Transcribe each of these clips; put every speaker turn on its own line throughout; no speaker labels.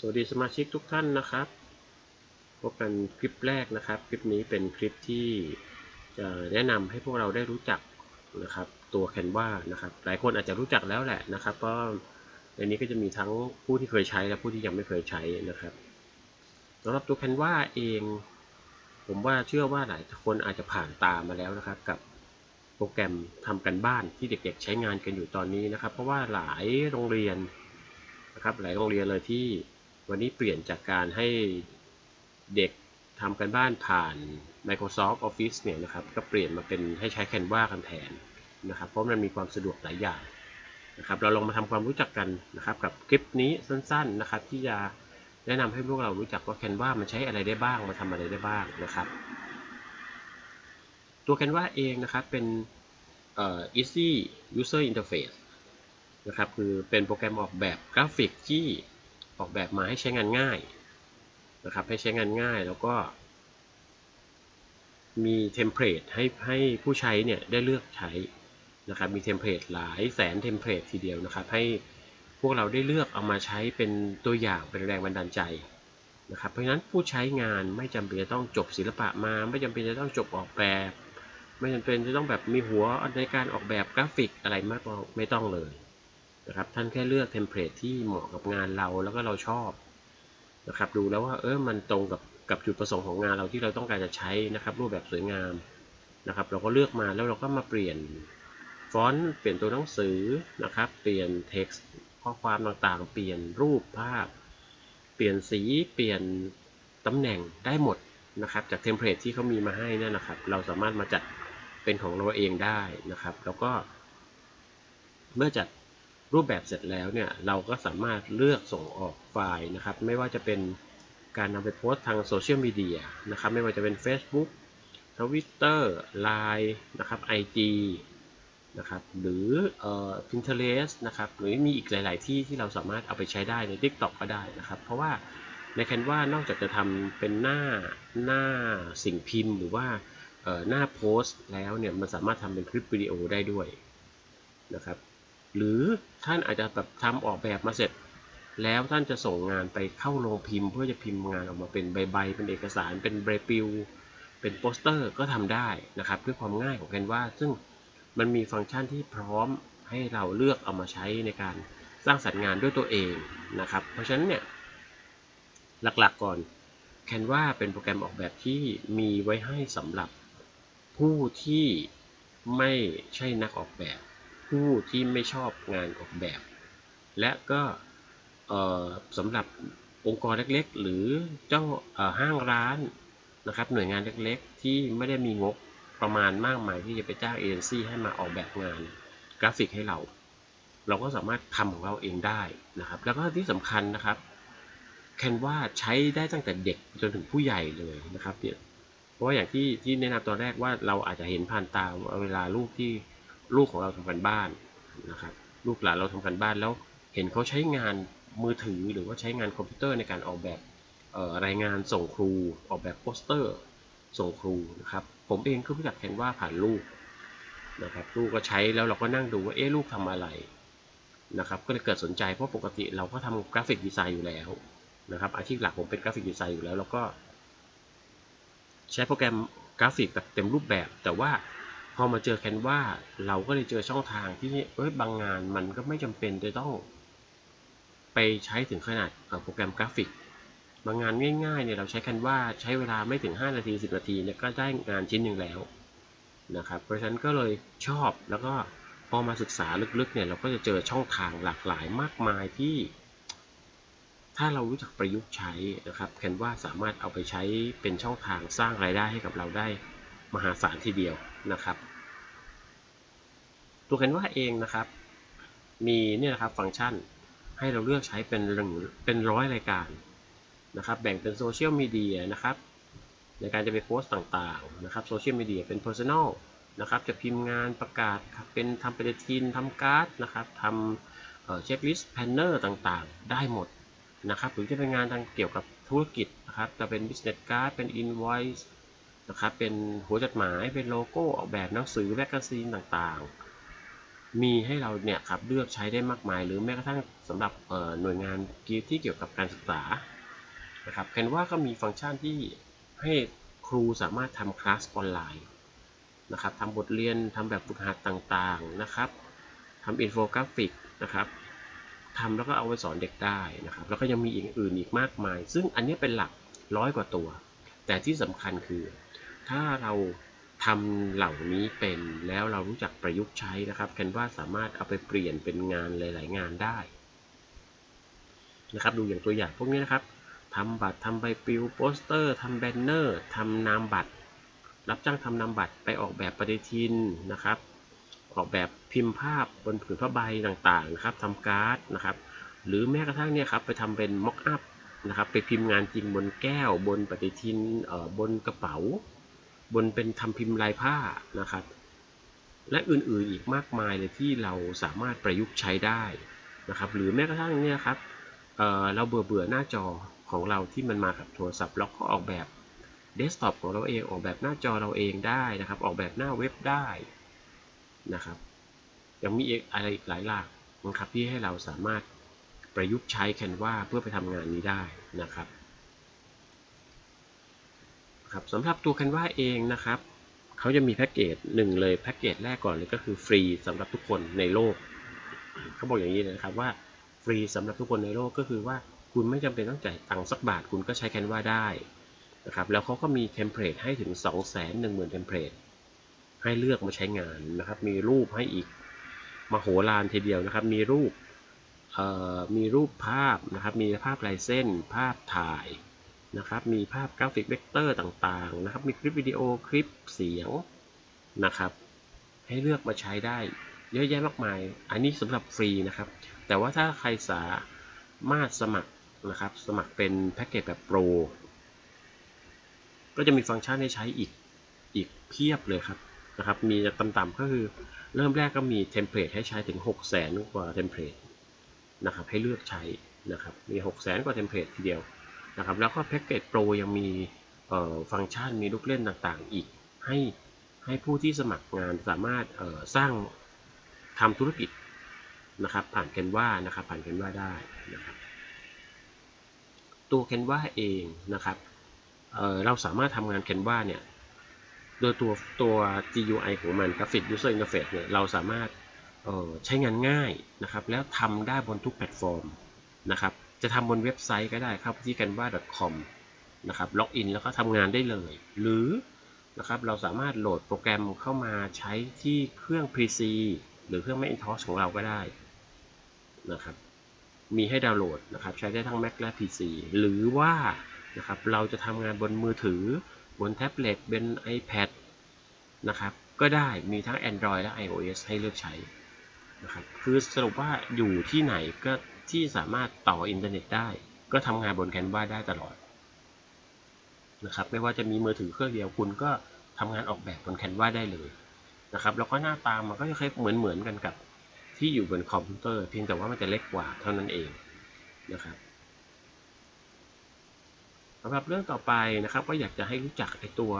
สวัสดีสมาชิกทุกท่านนะครับ พบกันคลิปแรกนะครับ คลิปนี้เป็นคลิปที่จะแนะนำให้พวกเราได้รู้จักนะครับ ตัว Canva นะครับ หลายคนอาจจะรู้จักแล้วแหละนะครับเพราะในนี้ก็จะมีทั้งผู้ที่เคยใช้และผู้ที่ยังไม่เคยใช้นะครับสำหรับตัว Canva เอง ผมว่าเชื่อว่าหลายคนอาจจะผ่านตามมาแล้วนะครับ กับโปรแกรมทำกันบ้านที่เด็กๆ ใช้งานกันอยู่ตอนนี้นะครับ เพราะว่าหลายโรงเรียนนะครับ หลายโรงเรียนเลยที่ วันนี้เปลี่ยนจากการให้เด็กทำกันบ้านผ่าน Microsoft Office เนี่ยนะครับ ก็เปลี่ยนมาเป็นให้ใช้ Canva กันแทนนะครับ เพราะมันมีความสะดวกหลายอย่างนะครับ เราลองมาทำความรู้จักกันนะครับ กับคลิปนี้สั้นๆนะครับ ที่จะแนะนำให้พวกเรารู้จักว่า Canva มันใช้อะไรได้บ้าง มาทำอะไรได้บ้างนะครับ ตัว Canva เองนะครับเป็น easy user interface นะครับ คือเป็นโปรแกรมออกแบบกราฟิกที่ ออกแบบมาให้ใช้งานง่ายนะครับให้ใช้งานง่ายแล้วก็มีเทมเพลตให้ให้ผู้ใช้เนี่ยได้เลือกใช้นะครับมีเทมเพลตหลายแสนเทมเพลตทีเดียวนะครับ ให้พวกเราได้เลือกเอามาใช้เป็นตัวอย่างเป็นแรงบันดาลใจนะครับเพราะฉะนั้นผู้ใช้งานไม่จำเป็นจะต้องจบศิลปะมา ไม่จำเป็นจะต้องจบออกแบบ ไม่จำเป็นจะต้องแบบมีหัวในการออกแบบกราฟิกอะไรมากไม่ต้องเลย นะครับท่านแค่เลือกเทมเพลตที่เหมาะกับงานเราแล้วก็เราชอบนะครับดูแล้วว่าเออมันตรงกับกับจุดประสงค์ของงานเราที่เราต้องการจะใช้นะครับรูปแบบสวยงามนะครับ เราก็เลือกมาแล้วเราก็มาเปลี่ยนฟอนต์เปลี่ยนตัวหนังสือนะครับ เปลี่ยนเท็กซ์ข้อความต่างๆ เปลี่ยนรูปภาพ เปลี่ยนสีเปลี่ยนตำแหน่งได้หมดนะครับ จากเทมเพลตที่เขามีมาให้นั่นนะครับ เราสามารถมาจัดเป็นของเราเองได้นะครับ แล้วก็ เมื่อจัด รูปแบบเสร็จแล้วเนี่ยเราก็สามารถเลือกส่งออกไฟล์นะครับ ไม่ว่าจะเป็นการนำไปโพสต์ทางโซเชียลมีเดียนะครับไม่ว่าจะเป็น Facebook Twitter Line นะครับ IG นะครับหรือเอ่อ Pinterest นะครับหรือมีอีกหลาย ๆ ที่ที่เราสามารถเอาไปใช้ได้ใน TikTok ก็ได้นะครับ เพราะว่าใน Canva นอกจากจะทำเป็นหน้าหน้าสิ่งพิมพ์ หรือว่าหน้าโพสต์แล้วเนี่ยมันสามารถทำเป็นคลิปวิดีโอได้ด้วยนะครับ หรือท่านอาจจะแบบทำออกแบบมาเสร็จ แล้วท่านจะส่งงานไปเข้าโรงพิมพ์ เพื่อจะพิมพ์งานออกมาเป็นใบๆเป็นเอกสาร เป็นเบรปิวเป็นโปสเตอร์ก็ทำได้นะครับด้วยความง่ายของแคนวาซึ่งมันมีฟังก์ชันที่พร้อมให้เราเลือกเอามาใช้ในการสร้างสรรค์งานด้วยตัวเองนะครับ เพราะฉะนั้นเนี่ยหลักๆก่อน Canva เป็นโปรแกรมออกแบบที่มีไว้ให้สำหรับผู้ที่ไม่ใช่นักออกแบบ ผู้ที่ไม่ชอบงานออกแบบ และก็สำหรับองค์กรเล็กๆ หรือเจ้าห้างร้านนะครับหน่วยงานเล็กๆ ที่ไม่ได้มีงบประมาณมากมายที่จะไปจ้างเอเจนซี่ให้มาออกแบบงานกราฟิกให้เรา เราก็สามารถทำของเราเองได้นะครับ แล้วก็ที่สำคัญนะครับแคนวาใช้ได้ตั้งแต่เด็กจนถึงผู้ใหญ่เลยนะครับเพราะว่าอย่างที่ที่แนะนำตอนแรกว่าเราอาจจะเห็นผ่านตาเวลาลูกที่ ลูกของเราทำกันบ้านนะครับลูกหลานเราทำกันบ้านแล้วเห็นเขาใช้งานมือถือหรือว่าใช้งานคอมพิวเตอร์ในการออกแบบรายงานส่งครูออกแบบโปสเตอร์ส่งครูนะครับผมเองก็รู้จักแคนวาผ่านลูกนะครับลูกก็ใช้แล้วเราก็นั่งดูว่าเอ๊ะลูกทำอะไรนะครับก็เลยเกิดสนใจเพราะปกติเราก็ทำกราฟิกดีไซน์อยู่แล้วนะครับอาชีพหลักผมเป็นกราฟิกดีไซน์อยู่แล้วแล้วก็ ใช้โปรแกรมกราฟิกแบบเต็มรูปแบบ แต่ว่า พอมาเจอแคนวาเราก็เลยเจอช่องทางที่เอ้ยบางงานมันก็ไม่จำเป็นจะต้อง ไปใช้ถึงขนาดโปรแกรมกราฟิก บางงานง่ายๆเนี่ยเราใช้แคนวาใช้เวลาไม่ถึง 5 นาที 10 นาทีเนี่ยก็ได้งานชิ้นหนึ่งแล้วนะครับเพราะฉะนั้นก็เลยชอบแล้วก็พอมาศึกษาลึกๆเนี่ยเราก็จะเจอช่องทางหลากหลายมากมายที่ ถ้าเรารู้จักประยุกต์ใช้นะครับแคนวาสามารถเอาไปใช้เป็นช่องทางสร้างรายได้ให้กับเราได้มหาศาลทีเดียวนะครับ ตัวแคนวาเองนะครับ มีเนี่ยนะครับฟังก์ชันให้เราเลือกใช้เป็นหนึ่งเป็นร้อยรายการนะครับ แบ่งเป็นโซเชียลมีเดียนะครับ ในการจะไปโพสต์ต่างๆนะครับโซเชียลมีเดียเป็น Personal นะครับจะพิมพ์งานประกาศเป็นทำปฏิทินทำการ์ดนะครับทำเช็คลิสต์แพนเนอร์ต่างๆ ได้หมดนะครับหรือจะเป็นงานทางเกี่ยวกับธุรกิจนะครับจะเป็น business card เป็น invoice นะครับเป็นหัวจดหมายเป็นโลโก้ออกแบบหนังสือแมกกาซีนต่างๆ มีให้เราเนี่ยครับเลือกใช้ได้มากมาย หรือแม้กระทั่งสำหรับหน่วยงานที่เกี่ยวกับการศึกษานะครับ Canva ก็มีฟังก์ชันที่ให้ครูสามารถทำคลาสออนไลน์นะครับทำบทเรียนทำแบบฝึกหัดต่างๆนะครับทำอินโฟกราฟิกนะครับทำแล้วก็เอาไปสอนเด็กได้นะครับ แล้วก็ยังมีอีกอื่นอีกมากมาย ซึ่งอันนี้เป็นหลักร้อยกว่าตัว แต่ที่สำคัญคือถ้าเรา ทำเหล่านี้เป็นแล้วเรารู้จักประยุกต์ใช้นะครับแคนวาสามารถเอาไปเปลี่ยนเป็นงานหลาย ๆ งานได้นะครับดูอย่างตัวอย่างพวกนี้นะครับทำบัตรทำใบปลิวโปสเตอร์ทำแบนเนอร์ทำนามบัตร รับจ้างทำนามบัตรไปออกแบบปฏิทินนะครับ ออกแบบพิมพ์ภาพบนผืนผ้าใบต่าง ๆ นะครับทำการ์ดนะครับ หรือแม้กระทั่งเนี่ยครับไปทำเป็นม็อกอัพนะครับ ไปพิมพ์งานจริงบนแก้วบนปฏิทินเอ่อบนกระเป๋า บนเป็นทำพิมพ์ลายผ้านะครับ และอื่นๆอีกมากมายเลยที่เราสามารถประยุกต์ใช้ได้นะครับ หรือแม้กระทั่งเนี่ยครับเเราเบื่อเบื่อหน้าจอของเราที่มันมากับโทรศัพท์เราก็ออกแบบเดสก์ท็อปของเราเองออกแบบหน้าจอเราเองได้นะครับ ออกแบบหน้าเว็บได้นะครับ ยังมีอะไรอีกหลายหลากนะครับที่ให้เราสามารถประยุกต์ใช้ Canva เพื่อไปทำงานนี้ได้นะครับ ครับสำหรับตัว Canva เองนะครับเขาจะมีแพ็กเกจหนึ่งเลยแพ็กเกจแรกก่อนเลยก็คือฟรีสำหรับทุกคนในโลกเขาบอกอย่างนี้เลยนะครับว่าฟรีสำหรับทุกคนในโลกก็คือว่าคุณไม่จำเป็นต้องจ่ายตังค์สักบาทคุณก็ใช้ Canva ได้นะครับแล้วเขาก็มีเทมเพลตให้ถึง 2 1 0 0 0 0เทมเพลตให้เลือกมาใช้งานนะครับมีรูปให้อีกมโหฬารทีเดียวนะครับ มีรูปมีรูปภาพนะครับ มีภาพลายเส้น ภาพถ่าย นะครับ มีภาพกราฟิกเวกเตอร์ต่างๆนะครับ มีคลิปวิดีโอคลิปเสียงนะครับ ให้เลือกมาใช้ได้เยอะแยะมากมาย อันนี้สำหรับฟรีนะครับ แต่ว่าถ้าใครสามารถสมัครนะครับ สมัครเป็นแพ็กเกจแบบโปร ก็จะมีฟังก์ชันให้ใช้อีกอีกเพียบเลยครับนะครับ มีต่ำๆก็คือเริ่มแรกก็มีเทมเพลตให้ใช้ถึง 6 0 0 0 0 0กว่าเทมเพลตนะครับ ให้เลือกใช้นะครับ มี 6 0 0 0 0 0กว่าเทมเพลตทีเดียว นะครับแล้วก็แพ็กเกจโปรยังมีฟังก์ชันมีลูกเล่นต่างๆ อีกให้ให้ผู้ที่สมัครงานสามารถสร้างทำธุรกิจนะครับผ่านแคนวานะครับผ่านแคนวาได้นะครับตัวแคนวาเองนะครับเเราสามารถทำงานแคนวาเนี่ยโดยตัวตัว GUI ของมัน Graphic User Interface เนี่ยเราสามารถใช้งานง่ายนะครับแล้วทำได้บนทุกแพลตฟอร์มนะครับ จะทำบนเว็บไซต์ก็ได้ครับที่ canva.com นะครับล็อกอินแล้วก็ทำงานได้เลย หรือนะครับเราสามารถโหลดโปรแกรมเข้ามาใช้ที่เครื่อง PC หรือเครื่อง Macintosh ของเราก็ได้นะครับมีให้ดาวน์โหลดนะครับใช้ได้ทั้ง Mac และ PC หรือว่านะครับเราจะทำงานบนมือถือ บนแท็บเล็ตบน iPad นะครับก็ได้มีทั้ง Android และ iOS ให้เลือกใช้นะครับคือสรุปว่าอยู่ที่ไหนก็ ที่สามารถต่ออินเทอร์เน็ตได้ ก็ทำงานบนแคนวาได้ตลอดนะครับไม่ว่าจะมีมือถือเครื่องเดียวคุณก็ทำงานออกแบบบนแคนวาได้เลยนะครับแล้วก็หน้าตามันก็จะคล้ายเหมือนเหมือนกันกับที่อยู่บนคอมพิวเตอร์เพียงแต่ว่ามันจะเล็กกว่าเท่านั้นเองนะครับสำหรับเรื่องต่อไปนะครับก็อยากจะให้รู้จักไอตัว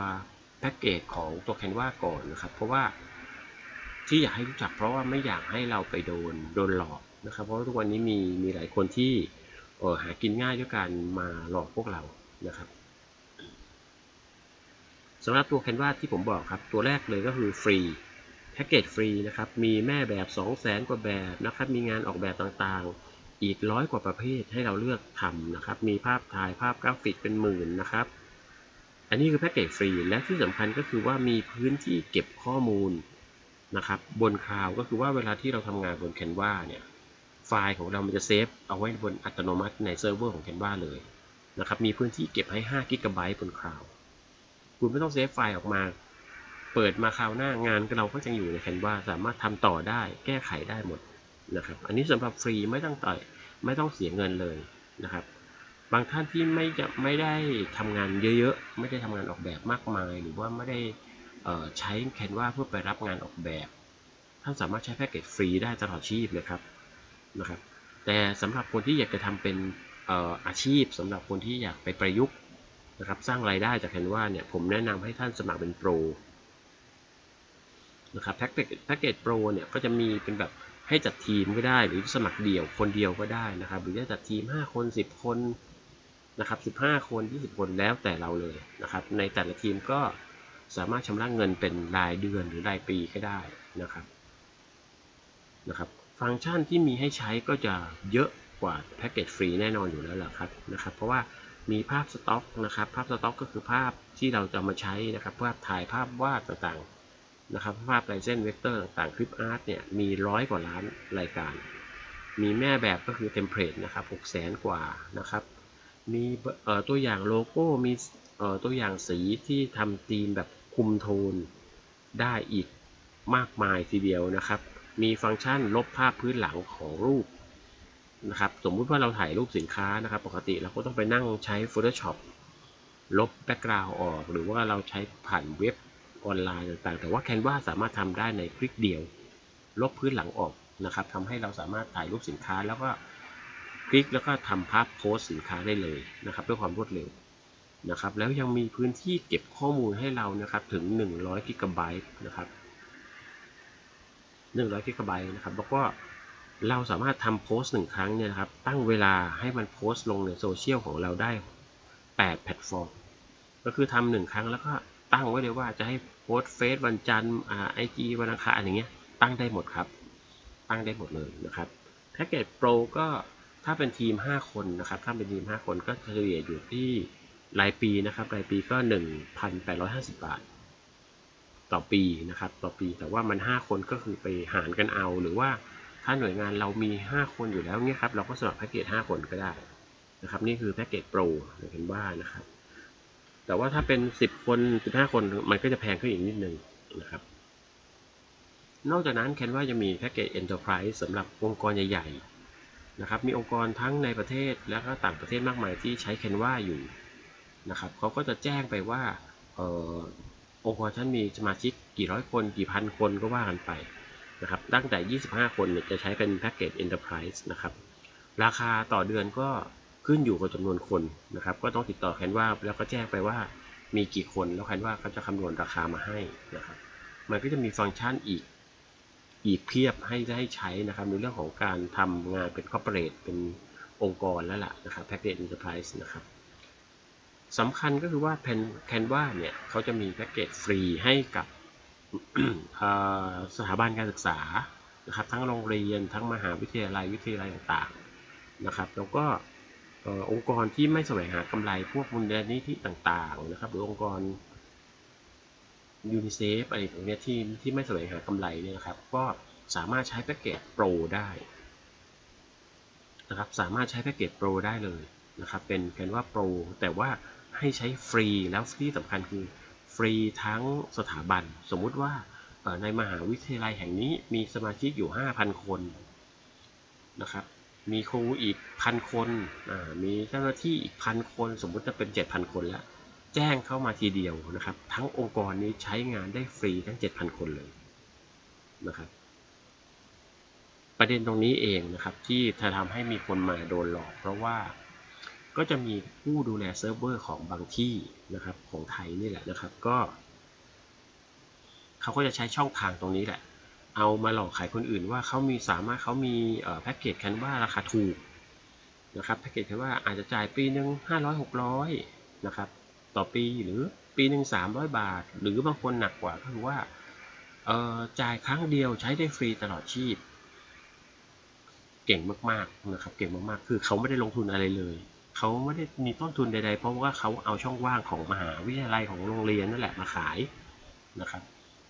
แพ็กเกจของตัวแคนวาก่อนนะครับ เพราะว่าที่อยากให้รู้จักเพราะว่าไม่อยากให้เราไปโดนโดนหลอก นะครับ เพราะทุกวันนี้มีมีหลายคนที่หากินง่ายด้วยการมาหลอกพวกเรานะครับสำหรับตัวแคนวาที่ผมบอกครับ ตัวแรกเลยก็คือฟรีแพ็กเกจฟรีนะครับ มีแม่แบบ 2 0 0แสนกว่าแบบนะครับ มีงานออกแบบต่างๆ อีกร้อยกว่าประเภทให้เราเลือกทำนะครับ มีภาพถ่ายภาพกราฟิกเป็นหมื่นนะครับ อันนี้คือแพ็กเกจฟรี และที่สำคัญก็คือว่ามีพื้นที่เก็บข้อมูลนะครับ บนคลาวก็คือว่าเวลาที่เราทำงานบน Canva เนี่ย ไฟล์ของเรามันจะเซฟเอาไว้บนอัตโนมัติในเซิร์ฟเวอร์ของ Canva เลยนะครับมีพื้นที่เก็บให้5 g b บนคลาวคุณไม่ต้องเซฟไฟล์ออกมา เปิดมาคราวหน้างานเราก็จะอยู่ใน Canva สามารถทำต่อได้แก้ไขได้หมดนะครับ อันนี้สำหรับฟรีไม่ต้องต่อยไม่ต้องเสียเงินเลยนะครับ บางท่านที่ไม่จะไม่ได้ทำงานเยอะๆ ไม่ได้ทำงานออกแบบมากมาย หรือว่าไม่ได้ใช้แคนวาเพื่อไปรับงานออกแบบ ท่านสามารถใช้แพ็กเกจฟรีได้ตลอดชีพเลยครับ นะครับแต่สำหรับคนที่อยากจะทำเป็นอาชีพสำหรับคนที่อยากไปประยุกต์นะครับสร้างรายได้จากแคนวาเนี่ยผมแนะนำให้ท่านสมัครเป็นโปรนะครับแพ็กเกจแพ็กเกจโปรเนี่ยก็จะมีเป็นแบบให้จัดทีมก็ได้ หรือสมัครเดี่ยวคนเดียวก็ได้นะครับหรือจะจัดทีม 5 คน 10 คนนะครับ15 คน 20 คนแล้วแต่เราเลยนะครับในแต่ละทีมก็สามารถชำระเงินเป็นรายเดือนหรือรายปีก็ได้นะครับนะครับ ฟังก์ชันที่มีให้ใช้ก็จะเยอะกว่าแพ็กเกจฟรีแน่นอนอยู่แล้วแหละครับนะครับ เพราะว่ามีภาพสต็อกนะครับ ภาพสต็อกก็คือภาพที่เราจะมาใช้นะครับภาพถ่ายภาพวาดต่างๆนะครับ ภาพลายเส้นเวกเตอร์ต่างๆคลิปอาร์ตเนี่ยมีร้อยกว่าล้านรายการ มีแม่แบบก็คือเทมเพลตนะครับ6 0แสนกว่านะครับ มีตัวอย่างโลโก้มีตัวอย่างสีที่ทำธีมแบบคุมโทนได้อีกมากมายทีเดียวนะครับ มีฟังก์ชันลบภาพพื้นหลังของรูปนะครับสมมุติว่าเราถ่ายรูปสินค้านะครับ ปกติเราก็ต้องไปนั่งใช้ Photoshop ลบแบ็กกราวด์ออก หรือว่าเราใช้ผ่านเว็บออนไลน์ต่างๆ แต่ว่า Canva สามารถทำได้ในคลิกเดียว ลบพื้นหลังออกนะครับทำให้เราสามารถถ่ายรูปสินค้าแล้วก็คลิกแล้วก็ทำภาพโพสสินค้าได้เลยนะครับด้วยความรวดเร็วนะครับแล้วยังมีพื้นที่เก็บข้อมูลให้เรานะครับถึง 100กิกะไบต์นะครับ 100กิกะไบต์นะครับ แล้วก็เราสามารถทำโพสต์หนึ่งครั้งเนี่ยนะครับ ตั้งเวลาให้มันโพสต์ลงในโซเชียลของเราได้ 8 แพลตฟอร์ม ก็คือทำหนึ่งครั้งแล้วก็ตั้งไว้เลยว่าจะให้โพสต์เฟซวันจันทร์ไอจีวันอังคารอย่างเงี้ย ตั้งได้หมดครับ ตั้งได้หมดเลยนะครับแพ็กเกจโปรก็ถ้าเป็นทีม 5 คนนะครับ ถ้าเป็นทีม 5 คนก็เฉลี่ยอยู่ที่รายปีนะครับ รายปีก็ 1,850 บาท ต่อปีนะครับต่อปีแต่ว่ามัน 5 คนก็คือไปหารกันเอา หรือว่าถ้าหน่วยงานเรามี 5 คนอยู่แล้วเนี่ยครับเราก็สมัครแพ็กเกจ5 คนก็ได้นะครับนี่คือแพ็กเกจโปรเห็นว่านะครับ แต่ว่าถ้าเป็น 10 คน 15 คนมันก็จะแพงขึ้นอีกนิดนึงนะครับ นอกจากนั้นแคนว่าจะมีแพ็กเกจ Enterprise สำหรับองค์กรใหญ่ๆนะครับมีองค์กรทั้งในประเทศและก็ต่างประเทศมากมายที่ใช้แคนวาอยู่นะครับเขาก็จะแจ้งไปว่า องค์กรท่านมีสมาชิกกี่ร้อยคนกี่พันคนก็ว่ากันไปนะครับตั้งแต่ 25 คนเนี่ยจะใช้เป็นแพ็กเกจ Enterprise นะครับราคาต่อเดือนก็ขึ้นอยู่กับจำนวนคนนะครับก็ต้องติดต่อแคนวาแล้วก็แจ้งไปว่ามีกี่คนแล้วแคนวาเขาจะคำนวณราคามาให้นะครับมันก็จะมีฟังก์ชันอีกอีกเพียบให้ได้ใช้นะครับในเรื่องของการทำงานเป็นคอร์ปอเรทเป็นองค์กรแล้วล่ะนะครับแพ็กเกจ Enterprise นะครับ สำคัญก็คือว่าแคนวาเนี่ยเขาจะมีแพ็กเกจฟรีให้กับสถาบันการศึกษานะครับทั้งโรงเรียนทั้งมหาวิทยาลัยวิทยาลัยต่างๆนะครับแล้วก็องค์กรที่ไม่แสวงหากำไรพวกมูลนิธิต่างๆนะครับหรือองค์กรยูนิเซฟอะไรพวกนี้ที่ที่ไม่แสวงหากำไรเนี่ยนะครับก็สามารถใช้แพ็กเกจโปรได้นะครับสามารถใช้แพ็กเกจโปรได้เลยนะครับเป็นกันว่าโปรแต่ว่า ให้ใช้ฟรีแล้วที่สำคัญคือฟรีทั้งสถาบัน สมมุติว่าในมหาวิทยาลัยแห่งนี้มีสมาชิกอยู่ 5,000 คนนะครับ มีครูอีกพันคนมีเจ้าหน้าที่อีกพันคน สมมุติจะเป็น 7,000 คนแล้ว แจ้งเข้ามาทีเดียวนะครับ ทั้งองค์กรนี้ใช้งานได้ฟรีทั้ง 7,000 คนเลยนะครับประเด็นตรงนี้เองนะครับที่จะทำให้มีคนมาโดนหลอก เพราะว่า ก็จะมีผู้ดูแลเซิร์ฟเวอร์ของบางที่นะครับของไทยนี่แหละนะครับก็เขาก็จะใช้ช่องทางตรงนี้แหละ เอามาหลอกขายคนอื่นว่าเขามีสามารถเขามีแพ็กเกจแคนวาราคาถูกนะครับแพ็กเกจแคนวาอาจจะจ่ายปีหนึ่งห้าร้อยหกร้อยนะครับต่อปีหรือปีหนึ่งสามร้อยบาท หรือบางคนหนักกว่าก็คือว่าจ่ายครั้งเดียวใช้ได้ฟรีตลอดชีพ เก่งมากๆนะครับเก่งมากๆ คือเขาไม่ได้ลงทุนอะไรเลย เขาไม่ได้มีต้นทุนใดๆ เพราะว่าเขาเอาช่องว่างของมหาวิทยาลัยของโรงเรียนนั่นแหละมาขายนะครับ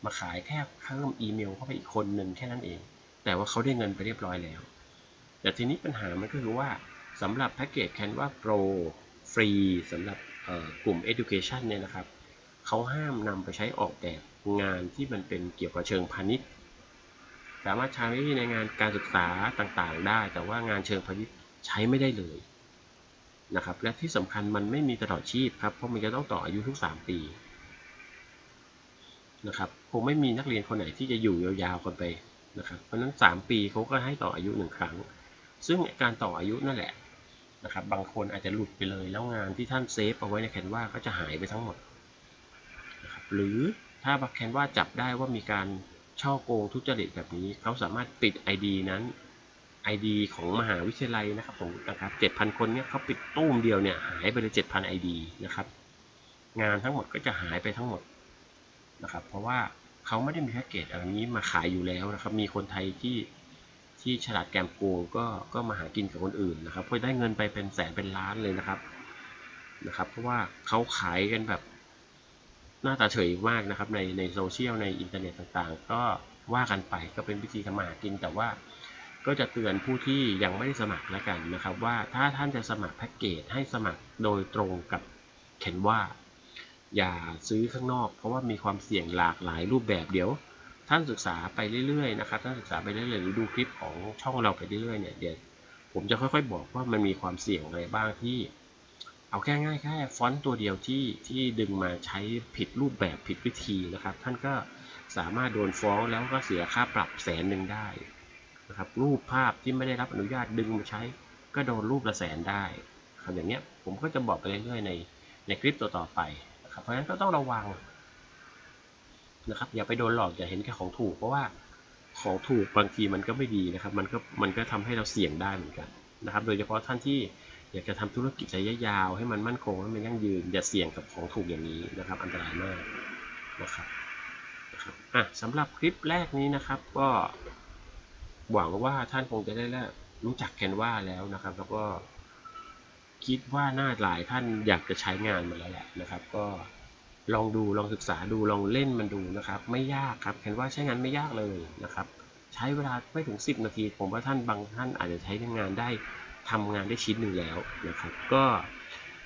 มาขายแค่เพิ่มอีเมลเข้าไปอีกคนหนึ่งแค่นั้นเอง แต่ว่าเขาได้เงินไปเรียบร้อยแล้ว แต่ทีนี้ปัญหามันก็คือว่าสำหรับแพ็กเกจ Canva Pro ฟรีสำหรับกลุ่ม Education เนี่ยนะครับเขาห้ามนำไปใช้ออกแบบงานที่มันเป็นเกี่ยวกับเชิงพาณิชย์ สามารถใช้ในงานการศึกษาต่างๆ ได้ แต่ว่างานเชิงพาณิชย์ใช้ไม่ได้เลย นะครับ และที่สำคัญมันไม่มีตลอดชีพครับ เพราะมันจะต้องต่ออายุทุก 3 ปีนะครับคงไม่มีนักเรียนคนไหนที่จะอยู่ยาวๆกันไปนะครับเพราะนั้น 3 ปีเขาก็ให้ต่ออายุ 1 ครั้ง ซึ่งการต่ออายุนั่นแหละนะครับบางคนอาจจะหลุดไปเลยแล้วงานที่ท่านเซฟเอาไว้ในแคนวาก็จะหายไปทั้งหมดนะครับหรือถ้าแคนวาจับได้ว่ามีการช่อโกงทุจริตแบบนี้เขาสามารถปิด ID นั้น ID ของมหาวิทยาลัยนะครับผมนะครับ7,000 คนเนี่ยเขาปิดตู้มเดียวเนี่ยหายไปเลย7,000 ID นะครับ งานทั้งหมดก็จะหายไปทั้งหมดนะครับ เพราะว่าเขาไม่ได้มีแพ็กเกจอะไรนี้มาขายอยู่แล้วนะครับ มีคนไทยที่ที่ฉลาดแกมโกงก็ก็มาหากินกับคนอื่นนะครับเพื่อได้เงินไปเป็นแสนเป็นล้านเลยนะครับนะครับ เพราะว่าเขาขายกันแบบหน้าตาเฉยมากนะครับในในโซเชียลในอินเทอร์เน็ตต่างๆ ก็ว่ากันไปก็เป็นวิธีทำมาหากินแต่ว่า ก็จะเตือนผู้ที่ยังไม่ได้สมัครแล้วกันนะครับ ว่าถ้าท่านจะสมัครแพ็กเกจให้สมัครโดยตรงกับเข็นว่า อย่าซื้อข้างนอก เพราะว่ามีความเสี่ยงหลากหลายรูปแบบเดี๋ยวท่านศึกษาไปเรื่อยๆนะครับท่านศึกษาไปเรื่อยๆหรือดูคลิปของช่องเราไปเรื่อยๆเนี่ยเดี๋ยวผมจะค่อยๆ บอกว่ามันมีความเสี่ยงอะไรบ้างที่ เอาแค่ง่ายแค่ฟอนต์ตัวเดียวที่ที่ดึงมาใช้ผิดรูปแบบผิดวิธีนะครับ ท่านก็สามารถโดนฟ้องแล้วก็เสียค่าปรับแสนหนึ่งได้ นะครับรูปภาพที่ไม่ได้รับอนุญาตดึงมาใช้ ก็โดนรูปละแสนได้ครับอย่างเนี้ยผมก็จะบอกไปเรื่อยๆในในคลิปต่อๆไปนะครับเพราะฉะนั้นก็ต้องระวังนะครับอย่าไปโดนหลอกอย่าเห็นแค่ของถูกเพราะว่าของถูกบางทีมันก็ไม่ดีนะครับ มันก็มันก็ทำให้เราเสี่ยงได้เหมือนกันนะครับ โดยเฉพาะท่านที่อยากจะทำธุรกิจระยะยาวให้มันมั่นคงให้มันยั่งยืนอย่าเสี่ยงกับของถูกอย่างนี้นะครับ อันตรายมากนะครับนะครับอะสำหรับคลิปแรกนี้นะครับก็ หวังว่าท่านคงจะได้แล้วรู้จักแคนวาแล้วนะครับ แล้วก็คิดว่าน่าหลายท่านอยากจะใช้งานมันแล้วแหละนะครับ ก็ลองดูลองศึกษาดูลองเล่นมันดูนะครับ ไม่ยากครับแคนวาใช้งานไม่ยากเลยนะครับ ใช้เวลาไม่ถึง 10 นาที ผมว่าท่านบางท่านอาจจะใช้งานได้ทำงานได้ชิ้นหนึ่งแล้วนะครับ ก็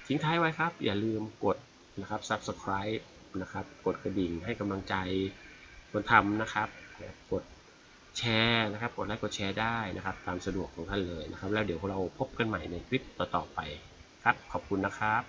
ทิ้งท้ายไว้ครับ อย่าลืมกดนะครับ subscribe นะครับ กดกระดิ่งให้กำลังใจคนทำนะครับ กด แชร์นะครับ กดไลค์กดแชร์ได้นะครับ ตามสะดวกของท่านเลยนะครับ แล้วเดี๋ยวเราพบกันใหม่ในคลิปต่อๆไปครับ ขอบคุณนะครับ